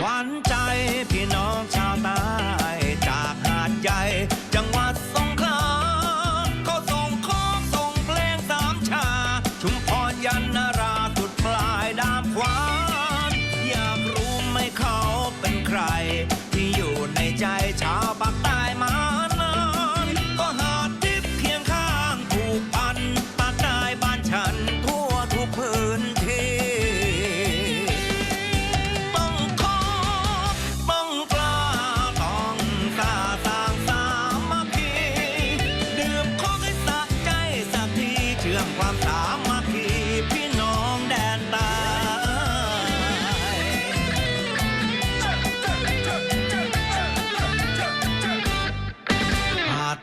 หวานใจพี่น้องชาวใต้จากหาดใหญ่ จังหวัดสงขลาเขาส่งของส่งเพลงสามชา ชุมพรยันนาราสุดปลายดามควา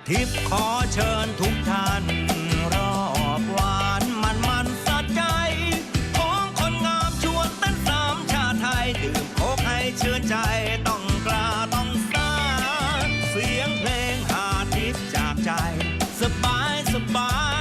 ทิพย์ขอเชิญทุกท่านรอบหวานมันมันสะใจ ของคนงามชวนเต้นสามชาไทย ดื่มโคกให้เชื่อใจต้องกล้าต้องซ่าเสียงเพลงหาทิพย์จากใจ สบายสบาย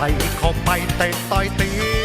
ใส่เข้าไปเตะต่อยตี